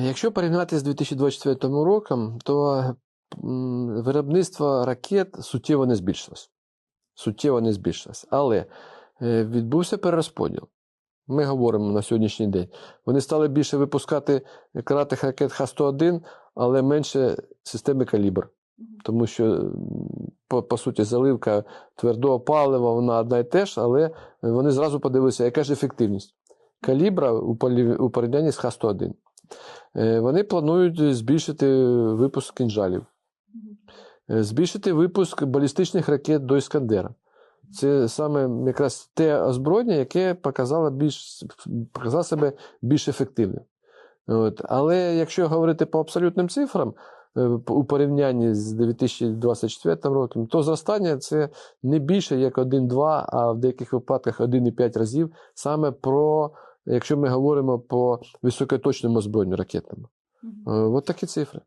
Якщо порівняти з 2024 роком, то виробництво ракет суттєво не збільшилось. Суттєво не збільшилось. Але е, відбувся перерозподіл. Ми говоримо на сьогоднішній день. Вони стали більше випускати крилатих ракет Х-101, але менше системи калібр. Тому що, по, по суті, заливка твердого палива, вона одна і те ж, але вони зразу подивилися, яка ж ефективність калібра у порівнянні з Х-101. Е, Вони планують збільшити випуск кінжалів, е, збільшити випуск балістичних ракет до Іскандера. Це саме якраз те озброєння, яке показало, більш, показало себе більш ефективним. От. Але якщо говорити по абсолютним цифрам, е, у порівнянні з 2024 роком, то зростання це не більше як 1-2, а в деяких випадках 1,5 разів саме про, якщо ми говоримо по високоточному озброєнню ракетному. Е, От такі цифри.